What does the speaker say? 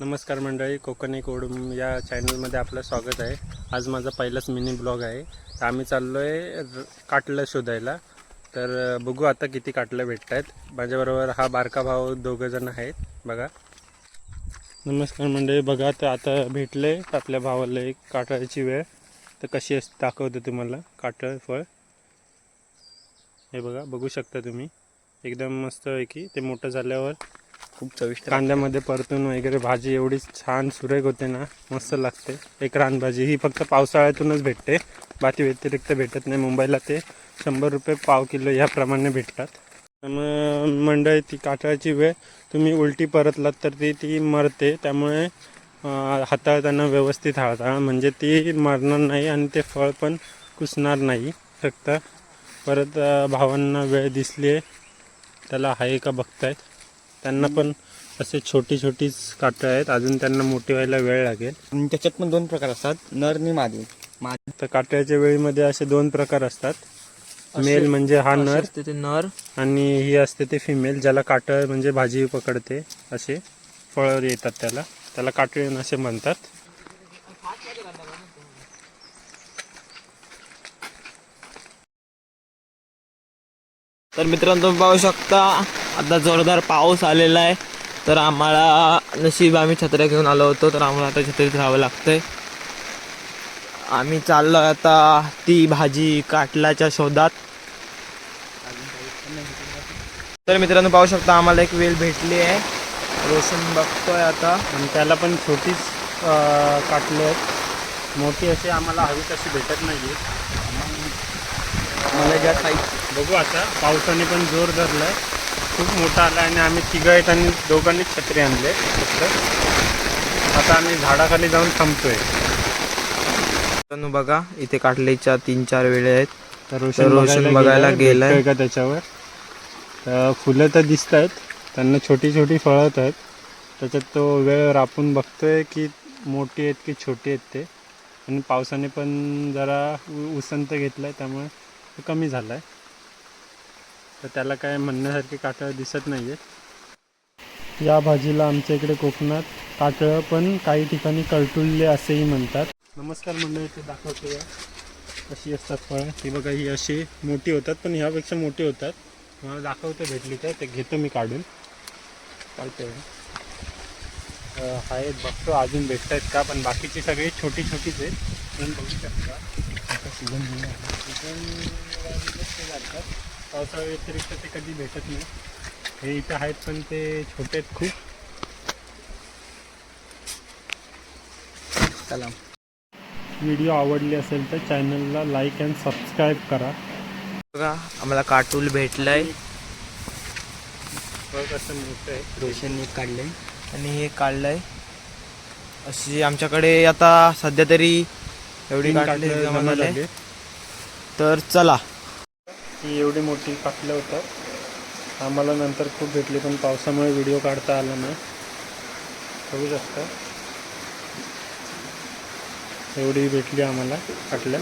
नमस्कार मंडळी कोकणी कोडूम या चॅनलमध्ये आपलं स्वागत आहे. आज माझा पहिलाच मिनी ब्लॉग आहे. तर आम्ही चाललो आहे काटलं शोधायला. तर बघू आता किती काटलं भेटत आहेत माझ्याबरोबर हा बारका भाऊ दोघंजण आहेत. बघा. नमस्कार मंडळी बघा तर आता भेटले आपल्या भावाला एक काटायची वेळ. तर कशी असते दाखवते तुम्हाला काटळ फळ. हे बघा बघू शकता तुम्ही. एकदम मस्त आहे की ते मोठं झाल्यावर खूप चविष्ट कांद्यामध्ये परतून वगैरे भाजी एवढी छान सुरेख होते ना मस्त लागते. एक रानभाजी. ही फक्त पावसाळ्यातूनच भेटते. बाकी व्यतिरिक्त भेटत नाही. मुंबईला ते शंभर रुपये पाव किलो याप्रमाणे भेटतात. त्यामुळे मंडळी ती काटाळाची वेळ. तुम्ही उलटी परतलात तर ती ती मरते. त्यामुळे हाताळताना व्यवस्थित हाताळा. म्हणजे ती मरणार नाही आणि ते फळ पण कुसणार नाही. फक्त परत भावांना वेळ दिसली आहे त्याला आहे का बघतायत. त्यांना पण असे छोटी छोटीच काटं आहेत. अजून त्यांना मोठी व्हायला वेळ लागेल. आणि त्याच्यात पण दोन प्रकार असतात. नर आणि मादी. मादी तर काट्याच्या वेळीमध्ये असे दोन प्रकार असतात. मेल म्हणजे हा नर असते ते नर. आणि ही असते ते फिमेल ज्याला काटळ म्हणजे भाजी पकडते असे फळं येतात त्याला. त्याला काटळीण असे म्हणतात. तर मित्रांनो तुम्ही पाहू शकता आता जोरदार पाऊस आलेला आहे. तर आम्हाला नशीब आम्ही छत्र्या घेऊन आलो होतो तर आम्हाला आता छत्रीत राहावं लागतंय. आम्ही चाललो आता ती भाजी काटल्याच्या शोधात. तर मित्रांनो पाहू शकता आम्हाला एक वेल भेटली आहे. रोशन बघतोय आता. आणि त्याला पण छोटीच काटले आहेत. मोठी अशी आम्हाला हवी तशी भेटत नाही मला ज्या साईज बघू आता पावसाने पण जोर धरलाय खूप मोठा आला आणि आम्ही तिघं आहेत आणि दोघांनीच छत्री आणले. फक्त आता आम्ही झाडाखाली जाऊन थांबतोय. बघा इथे काटलीच्या तीन चार वेळे आहेत. तर रोशन बघायला गेलाय. का त्याच्यावर? तर फुलं तर दिसत आहेत त्यांना छोटी छोटी फळत आहेत. त्याच्यात तो वेळ रापून बघतोय की मोठी आहेत की छोटी आहेत ते. आणि पावसाने पण जरा उसंत घेतलाय त्यामुळे कमी कमी आहे तर त्याला काय म्हणण्यासारखे काटळ दिसत नाही आहेत या भाजीला आमच्या इकडे कोकणात काटळं पण काही ठिकाणी कळटुल्ले असेही म्हणतात. नमस्कार मंडळी ते दाखवतो या. कशी असतात फळं. ती बघा ही अशी मोठी होतात पण ह्यापेक्षा मोठी होतात. मला दाखवते भेटली तर ते घेतो मी काढून. चालतंय हा आहेत बघतो अजून भेटत आहेत का पण बाकीची सगळी छोटी छोटीच आहेत. पण बघू शकता. आता सीझन सीझन पावसाळ्या व्यतिरिक्त ते कधी भेटत नाही. हे इथं आहेत पण ते छोटे आहेत खूप. चला. व्हिडिओ आवडली असेल तर चॅनलला लाईक अँड सबस्क्राईब करा. बघा आम्हाला काटूल भेटलंय. बघ असं मोठं आहे. रोशनने काढलंय. आणि हे काढलंय. अशी आमच्याकडे आता सध्या तरी एवढी काढली काटलं जमा जमा झाले झाले. तर चला. ही एवढी मोठी काटलं होतं. आम्हाला नंतर खूप भेटली पण पावसामुळे व्हिडिओ काढता आला नाही. बघू शकता. एवढी भेटली आम्हाला काटल्या